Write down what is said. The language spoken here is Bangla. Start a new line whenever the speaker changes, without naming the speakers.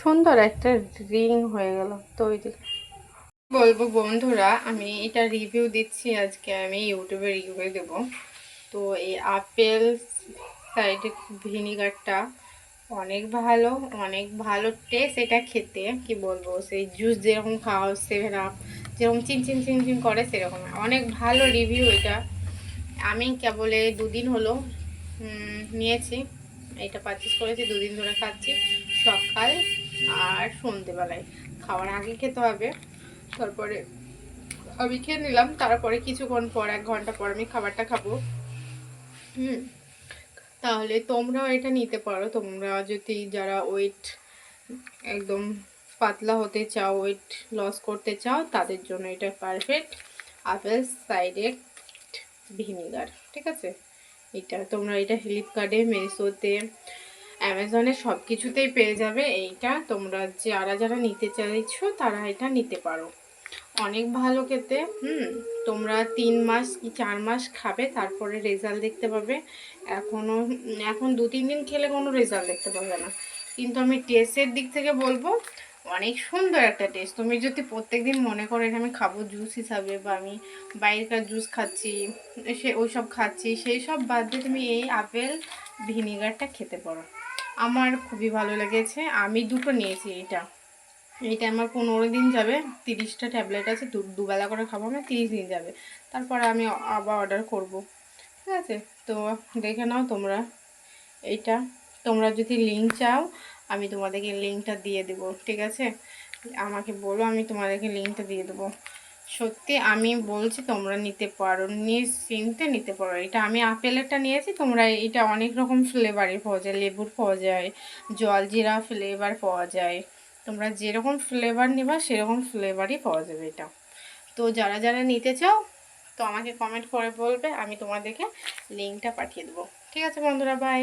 সুন্দর একটা রিং হয়ে গেল। তৈরি বলব বন্ধুরা, আমি এটা রিভিউ দিচ্ছি আজকে, আমি ইউটিউবে রিভিউ দেব। তো এই আপেল সাইডে ভিনিগারটা অনেক ভালো অনেক ভালো টেস্ট এটা খেতে। কি বলব, সেই জুস যেরকম খাওয়া সেভেন আপ যেরকম চিন চিন চিন চিন করে সেরকম। অনেক ভালো রিভিউ এটা। আমি কেবল দুদিন হলো নিয়েছি। এটা পারচেস করেছি, দুদিন ধরে খাচ্ছি, সকাল আর সন্ধেবেলায়। খাওয়ার আগে খেতে হবে, তারপরে আমি খেয়ে নিলাম, তারপরে কিছুক্ষণ পর, এক ঘণ্টা পর আমি খাবারটা খাব। হুম, তাহলে তোমরাও এটা নিতে পারো, তোমরা যদি যারা ওয়েট একদম পাতলা হতে চাও ওয়েট লস করতে চাও, তাদের জন্য এটা পারফেক্ট আপেল সাইডেড ভিনিগার ঠিক আছে? এটা তোমরা এটা ফ্লিপকার্টে মেসোতে অ্যামাজনে সব কিছুতেই পেয়ে যাবে। এইটা তোমরা যারা যারা নিতে চাইছো তারা এটা নিতে পারো। অনেক ভালো খেতে, হুম? তোমরা তিন মাস কি চার মাস খাবে, তারপরে রেজাল্ট দেখতে পাবে। এখনও এখন দু তিন দিন খেলে কোনো রেজাল্ট দেখতে পাবে না। কিন্তু আমি টেস্টের দিক থেকে বলব অনেক সুন্দর একটা টেস্ট তুমি যদি প্রত্যেকদিন মনে করো এটা আমি খাব জুস হিসাবে বা আমি বাইরেকার জুস খাচ্ছি, সে ওইসব খাচ্ছি, সেই সব বাদ দিয়ে তুমি এই আপেল ভিনিগারটা খেতে পারো। আমার খুবই ভালো লেগেছে। আমি দুটো নিয়েছি এটা। এইটা আমার পনেরো দিন যাবে, তিরিশটা ট্যাবলেট আছে দুবেলা করে খাব আমার তিরিশ দিন যাবে। তারপরে আমি আবার অর্ডার করব। ঠিক আছে? তো দেখে নাও তোমরা। এইটা তোমরা যদি লিঙ্ক চাও, আমি তোমাদেরকে লিঙ্কটা দিয়ে দেবো, ঠিক আছে? আমাকে বলো, আমি তোমাদেরকে লিঙ্কটা দিয়ে দেবো। সত্যি, আমি বলছি তোমরা নিতে পারো নিশ্চিন্তে নিতে পারো। এটা আমি আপেলেরটা নিয়েছি, তোমরা এটা অনেক রকম ফ্লেভারের পাওয়া যায়, লেবুর পাওয়া যায় জলজিরা ফ্লেভার পাওয়া যায়। তোমরা যেরকম ফ্লেভার নেবা, সেরকম ফ্লেভারই পাওয়া যাবে এটা। তো যারা যারা নিতে চাও, তো আমাকে কমেন্ট করে বলবে, আমি তোমাদেরকে লিঙ্কটা পাঠিয়ে দেবো। ঠিক আছে বন্ধুরা বাই